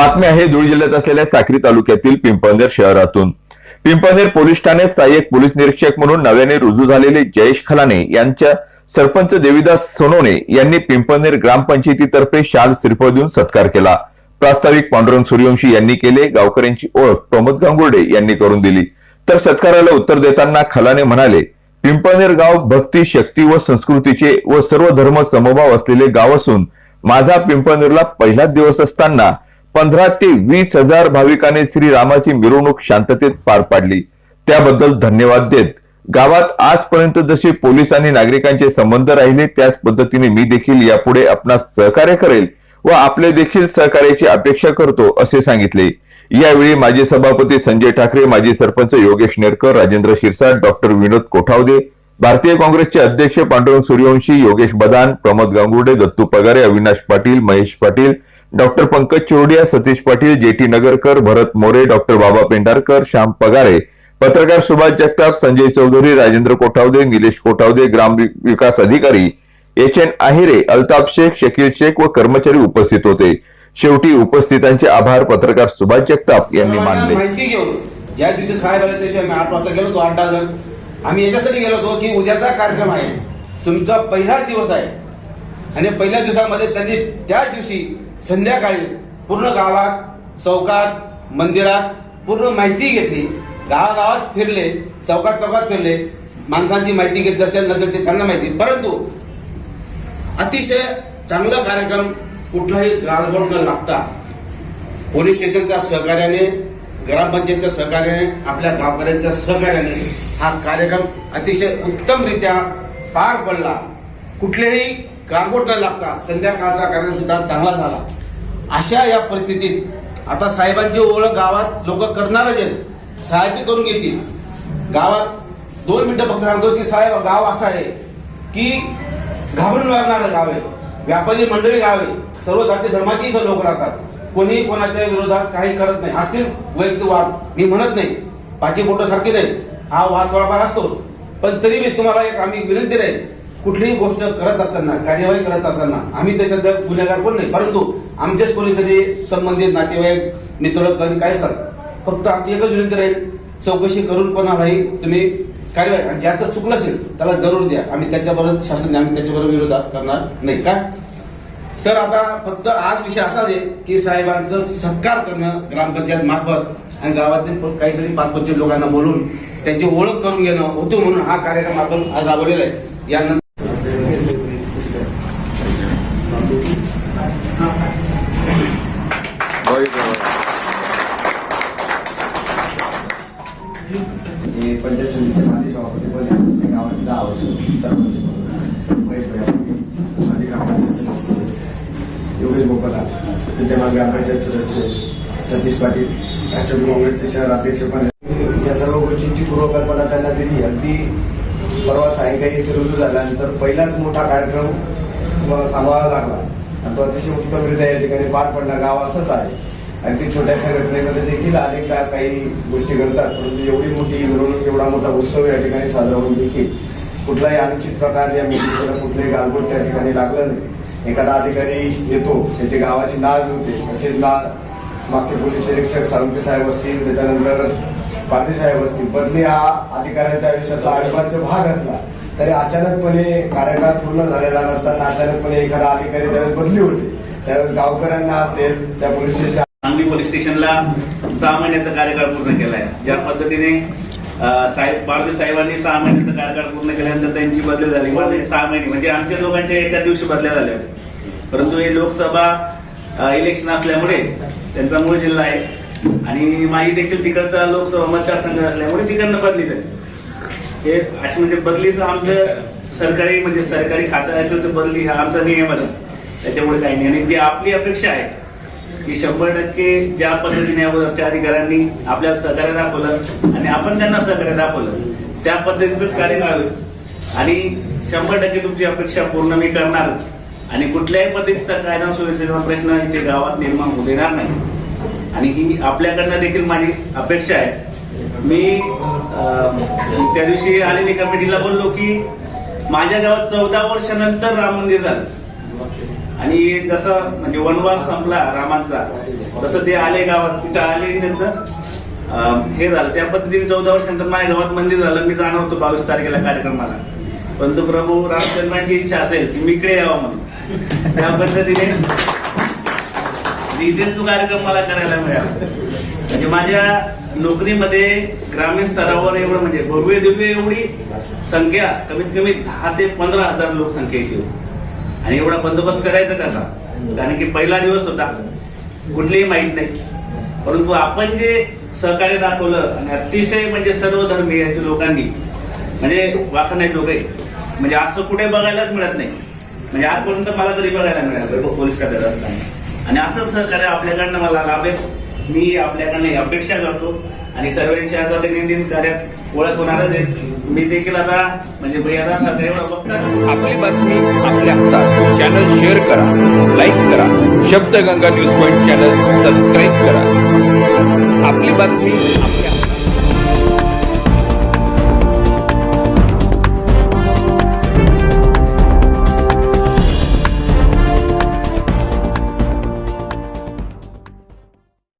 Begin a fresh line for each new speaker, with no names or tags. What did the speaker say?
बातमी आहे धुळे जिल्ह्यात असलेल्या साक्री तालुक्यातील पिंपळनेर शहरातून. पिंपळनेर पोलीस ठाण्यात सहाय्यक पोलीस निरीक्षक म्हणून नव्याने रुजू झालेले जयेश खलाने यांच्या सरपंच देवीदास सोनवणे यांनी पिंपळनेर ग्रामपंचायतीतर्फे शाल श्रीफळ देऊन सत्कार केला. प्रास्ताविक पांडुरंग सूर्यवंशी यांनी केले गावकऱ्यांची ओळख प्रमोद गांगुर्डे यांनी करून दिली. तर सत्काराला उत्तर देताना खलाने म्हणाले पिंपळनेर गाव भक्ती शक्ती व संस्कृतीचे व सर्व धर्म समभाव असलेले गाव असून माझा पिंपळनेरला पहिलाच दिवस असताना पंधरा ते वीस हजार भाविकांनी श्रीरामाची मिरवणूक शांततेत पार पाडली. त्याबद्दल धन्यवाद देत गावात आजपर्यंत जसे पोलीस आणि नागरिकांचे संबंध राहिले त्याच पद्धतीने मी देखील यापुढे आपणास सहकार्य करेल व आपले देखील सहकार्याची अपेक्षा करतो असे सांगितले. यावेळी माजी सभापती संजय ठाकरे माजी सरपंच योगेश नेरकर राजेंद्र शिरसाट डॉक्टर विनोद कोठावदे भारतीय काँग्रेसचे अध्यक्ष Pandurang Suryavanshi Yogesh Badan Pramod Gangurde Dattu Pagare Avinash Patil Mahesh Patil doctor Pankaj Chordiya Satish Patil JT Nagarkar Bharat More doctor Baba Pendharkar Shyam Pagare. पत्रकार सुभाष जगताप संजय चौधरी राजेंद्र कोठावदे निलेश कोठावदे ग्राम विकास अधिकारी एच एन आहिरे अल्ताफ शेख शकील शेख व कर्मचारी उपस्थित होते. शेवटी उपस्थितांचे आभार पत्रकार सुभाष जगताप यांनी मानले.
माहिती घेऊन ज्या दिवशी साहेब आले त्या दिवशी आम्ही आठ वाजता गेलो होतो आठ दहा जण. आम्ही याच्यासाठी गेलो होतो की उद्याचा कार्यक्रम आहे. तुमचा पहिलाच दिवस आहे. आणि पहिल्या दिवसामध्ये त्यांनी त्याच दिवशी संध्याकाळी पूर्ण गावात चौकात मंदिरात पूर्ण माहिती घेतली. गावागावात फिरले चौकात चौकात फिरले. माणसांची माहिती घेतली असेल नसेल ते त्यांना माहिती. परंतु अतिशय चांगला कार्यक्रम कुठलाही गालबोट न लागता पोलीस स्टेशनच्या सहकार्याने ग्रामपंचायतच्या सहकार्याने आपल्या गावकऱ्यांच्या सहकार्याने हा कार्यक्रम अतिशय उत्तमरित्या पार पडला. कुठलेही गालबोट न लागता. संध्याकाळचा कार्यक्रम सुद्धा चांगला झाला. अशा या परिस्थितीत आता साहेबांची ओळख गावात लोक करणारच आहेत. साहेबी करून घेतील. गावात दोन मिनिटं फक्त सांगतो की साहेब गाव असं आहे की घाबरून लागणारं गाव आहे. व्यापारी मंडळी गाव आहे. सर्व जाती धर्माची इथं लोक राहतात. कोणी कोणाच्या विरोधात काही करत नाही. असतील वैयक्तिक वाद मी म्हणत नाही. पाची बोटं सारखी नाही. हा वाद थोडाफार असतो. पण तरी मी तुम्हाला एक आम्ही विनंती राहील. कुठलीही गोष्ट करत असताना कार्यवाही करत असताना आम्ही तशा गुन्हेगार पण नाही. परंतु आमच्याच कोणीतरी संबंधित नातेवाईक मित्र कधी काय असतात फक्त आमची एकच विनंती राहील चौकशी करून कोणालाही तुम्ही कार्यवाही आणि ज्याचं चुकलं असेल त्याला जरूर द्या. आम्ही त्याच्याबरोबर शासन आम्ही त्याच्याबरोबर विरोधात करणार नाही का? तर आता फक्त आज विषय असाच आहे की साहेबांचं सत्कार करणं ग्रामपंचायत मार्फत आणि गावातील पण काहीतरी पाच पंचवीस लोकांना बोलून त्यांची ओळख करून घेणं होतो म्हणून हा कार्यक्रम आपण आज राबवलेला आहे. यानंतर
हे पंचायत समिती माजी सभापती पद आहे गावाचे दहा वर्ष सरपंच पद महेश भैया माजी ग्रामपंचायत सदस्य योगेश बोपला विद्यमान ग्रामपंचायत सदस्य सतीश पाटील राष्ट्रवादी काँग्रेसचे शहर अध्यक्ष पण या सर्व गोष्टींची पूर्वकल्पना त्यांना दिली अगदी परवा सायंकाळी इथे रुजू झाल्यानंतर पहिलाच मोठा कार्यक्रम सांभाळावा लागला आणि तो अतिशय उत्तमरित्या या ठिकाणी पार पडला गाव असंच आहे अगदी छोट्याशा घटनेमध्ये देखील अनेकदा काही गोष्टी घडतात. परंतु एवढी मोठी मिरवणूक एवढा मोठा उत्सव या ठिकाणी साजरा होऊन देखील कुठलाही अनुचित प्रकार या मिरवणुकीला कुठलेही गालबोट त्या ठिकाणी लागलं नाही. एखादा अधिकारी येतो त्याचे गावाची नाळ होते. तसेच ना मागचे पोलीस निरीक्षक साळुंके साहेब असतील त्याच्यानंतर पाटील साहेब असतील. बदली हा अधिकाऱ्यांच्या आयुष्यातला अविभाज्य भाग असला तरी अचानकपणे कार्यकाळ पूर्ण झालेला नसताना अचानकपणे एखादा अधिकारी त्यावेळेस बदली होते. त्यावेळेस गावकऱ्यांना असेल त्या पोलीस स्टेशन
सांगली पोलीस स्टेशनला सहा महिन्याचा कार्यकाळ पूर्ण केलाय. ज्या पद्धतीने साहेब पारदे साहेबांनी सहा महिन्याचा कार्यकाळ पूर्ण केल्यानंतर त्यांची बदली झाली. सहा महिने म्हणजे आमच्या लोकांच्या एका दिवशी बदल्या झाल्या होत्या. परंतु हे लोकसभा इलेक्शन असल्यामुळे त्यांचा मूळ जिल्हा आहे. आणि माझी देखील तिकडचा लोकसभा मतदारसंघ असल्यामुळे तिकडनं बदली झाली. हे अशी म्हणजे बदलीचं आमचं सरकारी म्हणजे सरकारी खातं असेल तर बदली हा आमचा नियम आहे. त्याच्यामुळे काही नाही. आणि ती आपली अपेक्षा आहे. की शंभर टक्के ज्या पद्धतीने अगोदरच्या अधिकाऱ्यांनी आपल्याला सहकार्य दाखवलं आणि आपण त्यांना सहकार्य दाखवलं त्या पद्धतीचंच कार्य करावे. आणि शंभर टक्के तुमची अपेक्षा पूर्ण मी करणारच आणि कुठल्याही पद्धतीचा कायदा सुव्यवस्थेचा प्रश्न इथे गावात निर्माण होऊ देणार नाही. आणि ही आपल्याकडनं देखील माझी अपेक्षा आहे. मी त्या दिवशी आलेली कमिटीला बोललो की माझ्या गावात चौदा वर्षानंतर राम मंदिर झालं. आणि जसं म्हणजे वनवास संपला रामांचा तसं ते आले गावात. तिथं आले त्यांचं. हे झालं. त्या पद्धतीने चौदा वर्षानंतर माझ्या गावात मंदिर झालं. मी जाणार होतो बावीस तारखेला कार्यक्रमाला. परंतु प्रभू रामचंद्रांची इच्छा असेल की मी इकडे यावं म्हणून. त्या पद्धतीने इथेच तो कार्यक्रम मला करायला मिळाला. म्हणजे माझ्या नोकरीमध्ये ग्रामीण स्तरावर एवढं म्हणजे भव्य दिव्य एवढी संख्या कमीत कमी दहा ते पंधरा हजार लोकसंख्या येते आणि एवढा बंदोबस्त करायचा कसा? कारण की पहिला दिवस होता. कुठलीही माहीत नाही. परंतु आपण जे सहकार्य दाखवलं आणि अतिशय म्हणजे सर्व धर्मीय लोकांनी म्हणजे वाखण नाही लोक म्हणजे असं कुठे बघायलाच मिळत नाही. म्हणजे आजपर्यंत मला तरी बघायला मिळालं पोलीस खात्यात असताना. आणि असं सहकार्य आपल्याकडनं मला लाभेल. मी आपल्याकडनं अपेक्षा करतो आणि सर्वांच्या आता दैनंदिन कार्यात ओळख होणार मी देखील आता म्हणजे भैया
आपली बातमी आपल्या हातात. चॅनल शेअर करा लाईक करा. Shabdaganga news point channel subscribe करा. आपली बातमी आपल्या